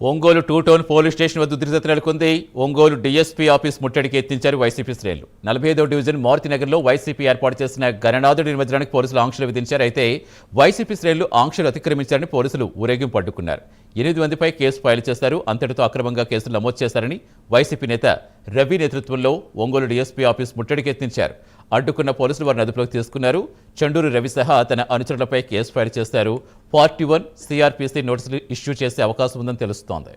Ongole two town police station వద్ద ఉద్రిక్తత నెలకొంది. ఒంగోలు డీఎస్పీ ఆఫీస్ ముట్టడికి ఎత్తించారు వైసీపీ శ్రేణులు. నలభై ఐదో డివిజన్ మారుతినగర్లో వైసీపీ ఏర్పాటు చేసిన గణనాథుడి నిర్మించడానికి పోలీసులు ఆంక్షలు విధించారు. అయితే వైసీపీ శ్రేణులు ఆంక్షలు అతిక్రమించారని పోలీసులు ఊరేగింపు అడ్డుకున్నారు ఎనిమిది మందిపై కేసు ఫైల్ చేశారు. అంతటితో అక్రమంగా కేసులు నమోదు చేశారని వైసీపీ నేత రవి నేతృత్వంలో ఒంగోలు డీఎస్పీ ఆఫీస్ ముట్టడికి ఎత్తించారు. అడ్డుకున్న పోలీసులు వారిని అదుపులోకి తీసుకున్నారు. చండూరు రవి సహా తన అనుచరులపై కేసు ఫైల్ చేశారు. పార్టీ వన్ సిఆర్పిసి నోటీసులు ఇష్యూ చేసే అవకాశం ఉందని తెలుస్తోంది.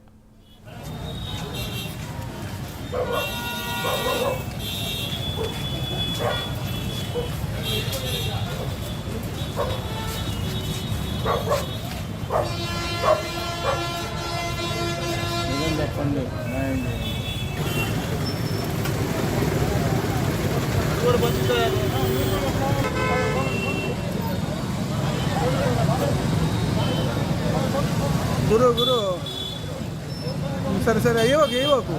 చెప్పండి న్యాయం చేయండి గురు గురు. సరే సరే అయ్యోకు అయ్యోకు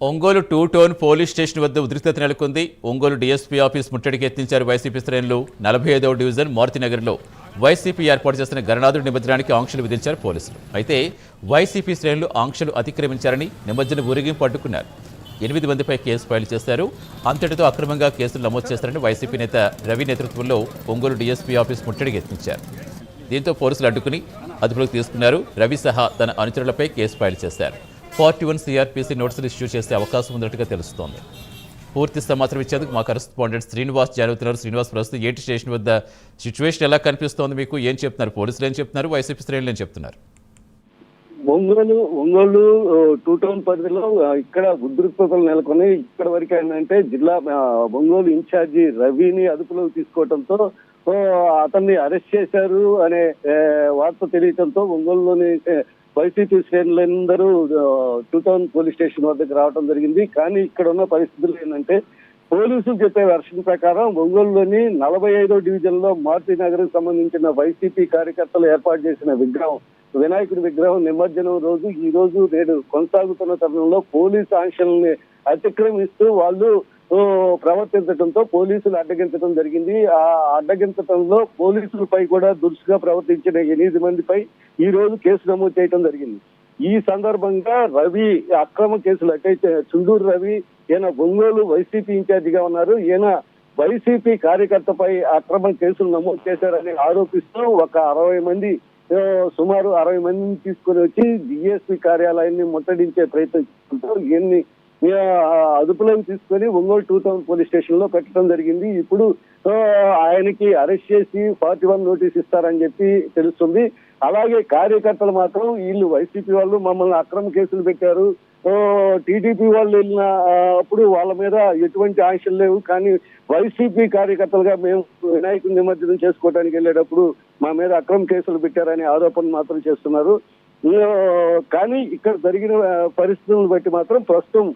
Ongole two town police station వద్ద ఉద్రిక్తత నెలకొంది. ఒంగోలు డీఎస్పీ ఆఫీస్ ముట్టడికి ఎత్తించారు వైసీపీ శ్రేణులు నలభై ఐదవ డివిజన్ మారుతినగర్లో. వైసీపీ ఏర్పాటు చేసిన గణనాథుడి నిమజ్జనానికి ఆంక్షలు విధించారు పోలీసులు. అయితే వైసీపీ శ్రేణులు ఆంక్షలు అతిక్రమించారని నిమజ్జన ఊరేగింపు అడ్డుకున్నారు. ఎనిమిది మందిపై కేసు ఫైల్ చేశారు. అంతటితో అక్రమంగా కేసులు నమోదు చేస్తారని వైసీపీ నేత రవి నేతృత్వంలో ఒంగోలు డీఎస్పీ ఆఫీస్ ముట్టడికి యత్నించారు. దీంతో పోలీసులు అడ్డుకుని అదుపులోకి తీసుకున్నారు. రవి సహా తన అనుచరులపై కేసు ఫైల్ చేశారు. ఫార్టీ వన్ సిఆర్పిసి నోటీసులు ఇష్యూ చేసే అవకాశం ఉన్నట్టుగా తెలుస్తోంది. పూర్తి సమాచారం ఇచ్చేందుకు మా కరెస్పాండెంట్ శ్రీనివాస్ జరుగుతున్నారు శ్రీనివాస్ ప్రస్తుతం ఏంటి స్టేషన్ వద్ద? సిచ్యువేషన్ ఎలా కనిపిస్తోంది మీకు? ఏం చెప్తున్నారు? పోలీసులు ఏం చెప్తున్నారు? వైసీపీ శ్రేణులు ఏం చెప్తున్నారు? ఒంగోలు ఒంగోలు టూ టౌన్ పరిధిలో ఇక్కడ ఉద్రిక్తతలు నెలకొని ఇక్కడ వరకు ఏంటంటే జిల్లా ఒంగోలు ఇన్ఛార్జి రవిని అదుపులోకి తీసుకోవడంతో అతన్ని అరెస్ట్ చేశారు అనే వార్త తెలియటంతో ఒంగోలులోని వైసీపీ శ్రేణులందరూ టూ టౌన్ పోలీస్ స్టేషన్ వద్దకు రావడం జరిగింది. కానీ ఇక్కడ ఉన్న పరిస్థితులు ఏంటంటే పోలీసులు చెప్పే వెర్షన్ ప్రకారం ఒంగోలులోని నలభై ఐదో డివిజన్లో మారుతి నగరం సంబంధించిన వైసీపీ కార్యకర్తలు ఏర్పాటు చేసిన విగ్రహం వినాయకుడి విగ్రహం నిమజ్జనం రోజు. ఈ రోజు నేడు కొనసాగుతున్న తరుణంలో పోలీసు ఆంక్షల్ని అతిక్రమిస్తూ వాళ్ళు ప్రవర్తించడంతో పోలీసులు అడ్డగించడం జరిగింది. ఆ అడ్డగించడంలో పోలీసులపై కూడా దురుసుగా ప్రవర్తించిన ఎనిమిది మందిపై ఈ రోజు కేసు నమోదు చేయడం జరిగింది. ఈ సందర్భంగా రవి అక్రమ కేసులు అంటే చుండూరు రవి ఈయన ఒంగోలు వైసీపీ ఇన్ఛార్జిగా ఉన్నారు. ఈయన వైసీపీ కార్యకర్తపై అక్రమ కేసులు నమోదు చేశారని ఆరోపిస్తూ ఒక అరవై మంది సుమారు అరవై మందిని తీసుకుని వచ్చి డిఎస్పీ కార్యాలయాన్ని ముట్టడించే ప్రయత్నం చేస్తుంటారు. ఈయన్ని అదుపులోకి తీసుకొని ఒంగోలు టూ టౌన్ పోలీస్ స్టేషన్లో పెట్టడం జరిగింది. ఇప్పుడు ఆయనకి అరెస్ట్ చేసి ఫార్టీ వన్ నోటీస్ ఇస్తారని చెప్పి తెలుస్తుంది. అలాగే కార్యకర్తలు మాత్రం వీళ్ళు వైసీపీ వాళ్ళు మమ్మల్ని అక్రమ కేసులు పెట్టారు. టీడీపీ వాళ్ళు వెళ్ళిన అప్పుడు వాళ్ళ మీద ఎటువంటి ఆంక్షలు లేవు. కానీ వైసీపీ కార్యకర్తలుగా మేము వినాయకుడి నిమజ్జనం చేసుకోవడానికి వెళ్ళేటప్పుడు మా మీద అక్రమ కేసులు పెట్టారనే ఆరోపణలు మాత్రం చేస్తున్నారు. కానీ ఇక్కడ జరిగిన పరిస్థితులను బట్టి మాత్రం ప్రస్తుతం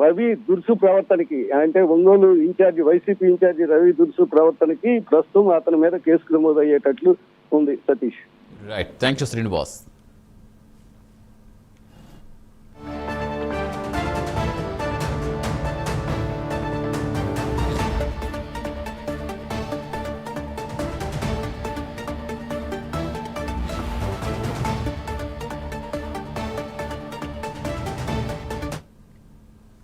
రవి దుర్సు ప్రవర్తనకి అంటే Ongole incharge YCP incharge Ravi దుర్సు ప్రవర్తనకి ప్రస్తుతం అతని మీద కేసు నమోదు అయ్యేటట్లు ఉంది Satish. Right thank you Srinivas